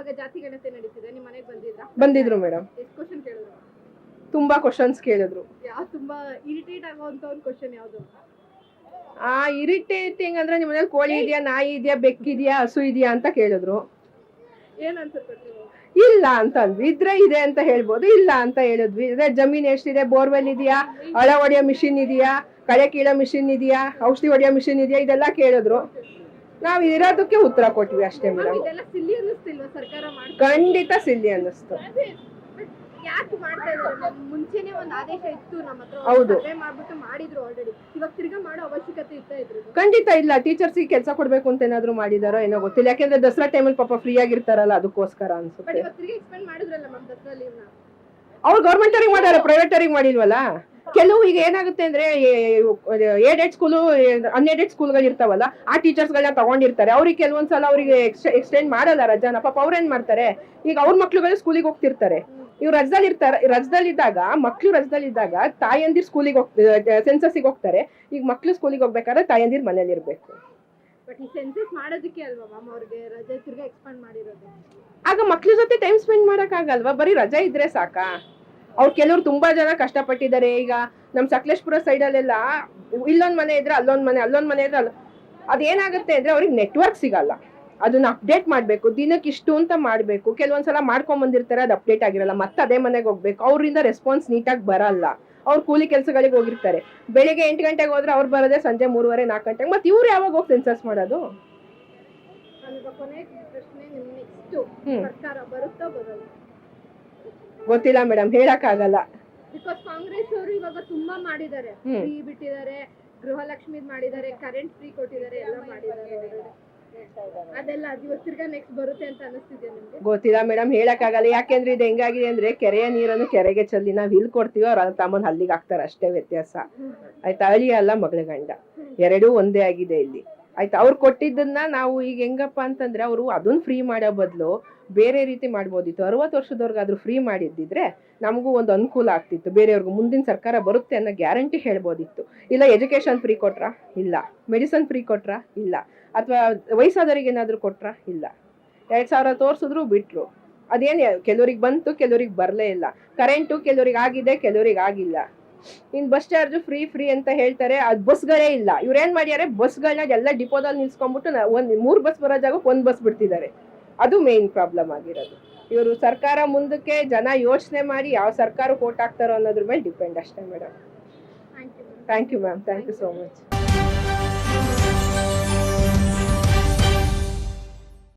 ಇವಾಗ ಜಾತಿ ಗಣತಿ ನಡೀತಿದೆ ನಿಮ್ಮ ಮನೆಗೆ ಬಂದಿದ್ರಾ? ಬಂದಿದ್ರು ಮೇಡಮ್. ಎಷ್ಟು ಕ್ವಶನ್ ಕೇಳಿದ್ರು? ತುಂಬಾ ಕ್ವಶನ್ಸ್ ಕೇಳಿದ್ರು. ಯಾವ ತುಂಬಾ ಇರಿಟೇಟ್ ಆಗುವಂತ ಒಂದು ಕ್ವಶನ್ ಯಾವ್ದು ಆ ಇರಿಟೇಟಿಂಗ್ ಅಂದ್ರೆ ನಿಮ್ಮ ಮನೇಲಿ ಕೋಳಿ ಇದೆಯಾ ನಾಯಿ ಇದೆಯಾ ಬೆಕ್ಕಿದೆಯಾ ಹಸು ಇದೆಯಾ ಅಂತ ಕೇಳಿದ್ರು. ಏನ್ ಆನ್ಸರ್ ಕೊಟ್ಟಿದ್ರು ಇಲ್ಲ ಅಂತ ಅಂದ್ವಿ. ಇದ್ರೆ ಇದೆ ಅಂತ ಹೇಳ್ಬೋದು ಇಲ್ಲ ಅಂತ ಹೇಳಿದ್ವಿ. ಇದ್ರೆ ಜಮೀನ್ ಎಷ್ಟಿದೆ? ಬೋರ್ವೆಲ್ ಇದೆಯಾ? ಅಳ ಹೊಡೆಯೋ ಮಿಷಿನ್ ಇದೆಯಾ? ಕಳೆ ಕೀಳೋ ಮಿಷಿನ್ ಇದೆಯಾ? ಔಷಧಿ ಹೊಡೆಯೋ ಮಿಷಿನ್ ಇದೆಯಾ? ಇದೆಲ್ಲ ಕೇಳಿದ್ರು. ನಾವು ಇರೋದಕ್ಕೆ ಉತ್ತರ ಕೊಟ್ವಿ ಅಷ್ಟೇ ಮೇಡಮ್ ಇದೆಲ್ಲ ಸಿಲ್ಲಿ ಅನ್ನಿಸ್ತಿಲ್ವಾ ಸರ್ಕಾರ ಮಾಡ್ತಾ ಖಂಡಿತ ಸಿಲ್ಲಿ ಅನ್ನಿಸ್ತು. ಯಾಕೆ ಮಾಡ್ತಾ ಇದ್ದಾರೆ? ಮ್ಯಾಮ್ ಮುಂಚೆನೆ ಒಂದು ಆದೇಶ ಇತ್ತು ನಮ್ಮ ಹತ್ರ ಹೌದು. ಸರ್ವೆ ಮಾಡ್ಬಿಟ್ಟು ಮಾಡಿದ್ರು ಆಲ್ರೆಡಿ ಇವಾಗ ತಿರ್ಗಾ ಮಾಡೋ ಅವಶ್ಯಕತೆ ಇತ್ತ ಖಂಡಿತ ಇಲ್ಲ ಟೀಚರ್ಸ್ ಕೆಲಸ ಕೊಡ್ಬೇಕು ಅಂತ ಏನಾದ್ರು ಮಾಡಿದಾರೋ ಏನೋ ಗೊತ್ತಿಲ್ಲ. ಯಾಕಂದ್ರೆ ದಸರಾ ಟೈಮಲ್ಲಿ ಪಾಪ ಫ್ರೀ ಆಗಿರ್ತಾರಲ್ಲ ಅದಕ್ಕೋಸ್ಕರ ಅನ್ಸುತ್ತೆ. ಅವ್ರು ಗೌರ್ಮೆಂಟ್ ಅವ್ರಿಗೆ ಮಾಡ್ಯಾರ ಪ್ರೈವೇಟ್ ಅವ್ರಿಗೆ ಮಾಡಿಲ್ವಲ್ಲ? ಕೆಲವು ಈಗ ಏನಾಗುತ್ತೆ ಅಂದ್ರೆ ಏಡೆಡ್ ಸ್ಕೂಲು ಅನ್ಎಡೆಡ್ ಸ್ಕೂಲ್ಗಳು ಇರ್ತಾವಲ್ಲ ಆ ಟೀಚರ್ಸ್ ಟೀಚರ್ಸ್ಗಳನ್ನ ತಗೊಂಡಿರ್ತಾರೆ. ಅವ್ರಿಗೆ ಕೆಲವೊಂದ್ಸಲ ಅವ್ರಿಗೆ ಎಕ್ಸ್ಟೆಂಡ್ ಮಾಡಲ್ಲ ರಜಾನ. ಪಾಪ ಅವ್ರೇನ್ ಮಾಡ್ತಾರೆ? ಈಗ ಅವ್ರ ಮಕ್ಳುಗಳು ಸ್ಕೂಲಿಗೆ ಹೋಗ್ತಿರ್ತಾರೆ. ಇವ್ರು ರಜದಲ್ಲಿ ಇರ್ತಾರೆ ರಜದಲ್ಲಿದ್ದಾಗ ಮಕ್ಳು ರಜದಲ್ಲಿದ್ದಾಗ ತಾಯಂದಿರ್ ಸ್ಕೂಲಿಗೆ ಹೋಗ್ತಾರೆ ಸೆನ್ಸಸ್ಗೆ ಹೋಗ್ತಾರೆ. ಈಗ ಮಕ್ಳು ಸ್ಕೂಲಿಗೆ ಹೋಗ್ಬೇಕಾದ್ರೆ ತಾಯಂದಿರ್ ಮನೇಲಿ ಇರ್ಬೇಕು. ಬಟ್ ಈ ಸೆನ್ಸಸ್ ಮಾಡೋದಕ್ಕೆ ಅಲ್ವಾ ಮ್ಯಾಮ್ ಅವ್ರಿಗೆ ರಜೆ ತಿರ್ಗಾ ಎಕ್ಸ್ಪೆಂಡ್ ಮಾಡಿರೋದು? ಆಗ ಮಕ್ಳ ಜೊತೆ ಟೈಮ್ ಸ್ಪೆಂಡ್ ಮಾಡಕ್ ಆಗಲ್ವಾ? ಬರೀ ರಜಾ ಇದ್ರೆ ಸಾಕಾ? ಅವ್ರು ಕೆಲವ್ರು ತುಂಬಾ ಜನ ಕಷ್ಟಪಟ್ಟಿದ್ದಾರೆ. ಈಗ ನಮ್ ಸಕಲೇಶ್ಪುರ ಸೈಡ್ ಅಲ್ಲೆಲ್ಲ ಇಲ್ಲೊಂದ್ ಮನೆ ಇದ್ರೆ ಅಲ್ಲೊಂದ್ ಮನೆ ಅಲ್ಲೊಂದ್ ಮನೆ ಇದ್ರೆ ಅಲ್ಲ ಅದೇನಾಗುತ್ತೆ ಅಂದ್ರೆ ಅವ್ರಿಗೆ ನೆಟ್ವರ್ಕ್ ಸಿಗಲ್ಲ. ಅದನ್ನ ಅಪ್ಡೇಟ್ ಮಾಡ್ಬೇಕು. ದಿನಕ್ಕೆ ಇಷ್ಟು ಅಂತ ಮಾಡ್ಬೇಕು. ಕೆಲವೊಂದ್ಸಲ ಮಾಡ್ಕೊಂಡ್ ಬಂದಿರ್ತಾರೆ ಅದು ಅಪ್ಡೇಟ್ ಆಗಿರಲ್ಲ. ಮತ್ತೆ ಅದೇ ಮನೆಗೆ ಹೋಗ್ಬೇಕು. ಅವರಿಂದ ರೆಸ್ಪಾನ್ಸ್ ನೀಟಾಗಿ ಬರಲ್ಲ. ಅವ್ರು ಕೂಲಿ ಕೆಲಸಗಳಿಗೆ ಹೋಗಿರ್ತಾರೆ. ಬೆಳಿಗ್ಗೆ ಎಂಟು ಗಂಟೆಗೆ ಹೋದ್ರೆ ಅವ್ರು ಬರೋದೇ ಸಂಜೆ ಮೂರುವರೆ ನಾಲ್ಕು ಗಂಟೆಗೆ. ಮತ್ತೆ ಇವ್ರು ಯಾವಾಗ ಹೋಗಿ ಸೆನ್ಸಸ್ ಮಾಡೋದು? ಪ್ರಶ್ನೆ ಸರ್ಕಾರ ಬರುತ್ತೋ ಬರಲ್ಲ? ಗೊತ್ತಿಲ್ಲ ಮೇಡಮ್ ಹೇಳಕ್ಕಾಗಲ್ಲ. ಬಿಕಾಸ್ ಕಾಂಗ್ರೆಸ್ ಅವರು ಇವಾಗ ತುಂಬಾ ಮಾಡಿದ್ದಾರೆ. ಹ್ಮ್. ಫ್ರೀ ಬಿಟ್ಟಿದ್ದಾರೆ ಗೃಹಲಕ್ಷ್ಮಿ ಮಾಡಿದ್ದಾರೆ ಕರೆಂಟ್ ಫ್ರೀ ಕೊಟ್ಟಿದ್ದಾರೆ ಎಲ್ಲ ಮಾಡಿದ್ದಾರೆ. ಅದೆಲ್ಲ ಅದು ಇವತ್ತು ತಿರ್ಗಾ ನೆಕ್ಸ್ಟ್ ಬರುತ್ತೆ ಅಂತ ಅನಿಸ್ತಿದೆ ನಿಮ್ಗೆ? ಗೊತ್ತಿಲ್ಲ ಮೇಡಮ್ ಹೇಳಕ್ಕಾಗಲ್ಲ. ಯಾಕೆಂದ್ರೆ ಇದು ಹೆಂಗಾಗಿದೆ ಅಂದ್ರೆ ಕೆರೆಯ ನೀರನ್ನು ಕೆರೆಗೆ ಚೆಲ್ಲಿ ನಾವ್ ಇಲ್ಲಿ ಕೊಡ್ತೀವಿ ಅವ್ರು ಅಲ್ಲಿ ತಮ್ಮನ್ ಹಲ್ಲಿಗೆ ಹಾಕ್ತಾರೆ ಅಷ್ಟೇ ವ್ಯತ್ಯಾಸ. ಆಯ್ತಾ? ಅಳಿ ಅಲ್ಲ ಮಗಳ ಗಂಡ. ಎರಡೂ ಒಂದೇ ಆಗಿದೆ ಇಲ್ಲಿ. ಆಯ್ತಾ? ಅವ್ರು ಕೊಟ್ಟಿದ್ದನ್ನ ನಾವು ಈಗ ಹೆಂಗಪ್ಪ ಅಂತಂದ್ರೆ ಅವರು ಅದನ್ನ ಫ್ರೀ ಮಾಡೋ ಬದಲು ಬೇರೆ ರೀತಿ ಮಾಡ್ಬೋದಿತ್ತು. ಅರವತ್ತು ವರ್ಷದವ್ರಿಗಾದ್ರೂ ಫ್ರೀ ಮಾಡಿದ್ದಿದ್ರೆ ನಮಗೂ ಒಂದು ಅನುಕೂಲ ಆಗ್ತಿತ್ತು. ಬೇರೆಯವ್ರಿಗೂ ಮುಂದಿನ ಸರ್ಕಾರ ಬರುತ್ತೆ ಅನ್ನೋ ಗ್ಯಾರಂಟಿ ಹೇಳ್ಬೋದಿತ್ತು. ಇಲ್ಲ ಎಜುಕೇಶನ್ ಫ್ರೀ ಕೊಟ್ರಾ? ಇಲ್ಲ. ಮೆಡಿಸನ್ ಫ್ರೀ ಕೊಟ್ರಾ? ಇಲ್ಲ. ಅಥವಾ ವಯಸ್ಸಾದವ್ರಿಗೆ ಏನಾದರೂ ಕೊಟ್ರಾ? ಇಲ್ಲ. ಎರಡು ಸಾವಿರ ತೋರಿಸಿದ್ರು ಬಿಟ್ರು. ಅದೇನು ಕೆಲವ್ರಿಗೆ ಬಂತು, ಕೆಲವ್ರಿಗೆ ಬರಲೇ ಇಲ್ಲ. ಕರೆಂಟು, ಕೆಲವ್ರಿಗೆ ಆಗಿದೆ, ಕೆಲವ್ರಿಗೆ ಆಗಿಲ್ಲ. ಇನ್ ಬಸ್ ಚಾರ್ಜ್ ಫ್ರೀ ಫ್ರೀ ಅಂತ ಹೇಳ್ತಾರೆ. ಅದು ಬಸ್ಗಳೇ ಇಲ್ಲ. ಇವ್ರು ಏನ್ ಮಾಡ್ಯಾರೆ? ಬಸ್ಗಳನ್ನ ಎಲ್ಲ ಡಿಪೋದಲ್ಲಿ ನಿಲ್ಸ್ಕೊಂಡ್ಬಿಟ್ಟು ಒಂದ್ ಮೂರ್ ಬಸ್ ಬರೋ ಜಾಗಕ್ಕೆ ಒಂದ್ ಬಸ್ ಬಿಡ್ತಿದ್ದಾರೆ. ಅದು ಮೇನ್ ಪ್ರಾಬ್ಲಮ್ ಆಗಿರೋದು. ಇವರು ಸರ್ಕಾರ ಮುಂದಕ್ಕೆ ಜನ ಯೋಚನೆ ಮಾಡಿ ಯಾವ ಸರ್ಕಾರ ಕೋಟ್ ಹಾಕ್ತಾರೋ ಅನ್ನೋದ್ರ ಮೇಲೆ ಡಿಪೆಂಡ್ ಅಷ್ಟೇ madam. Thank you ma'am thank you so much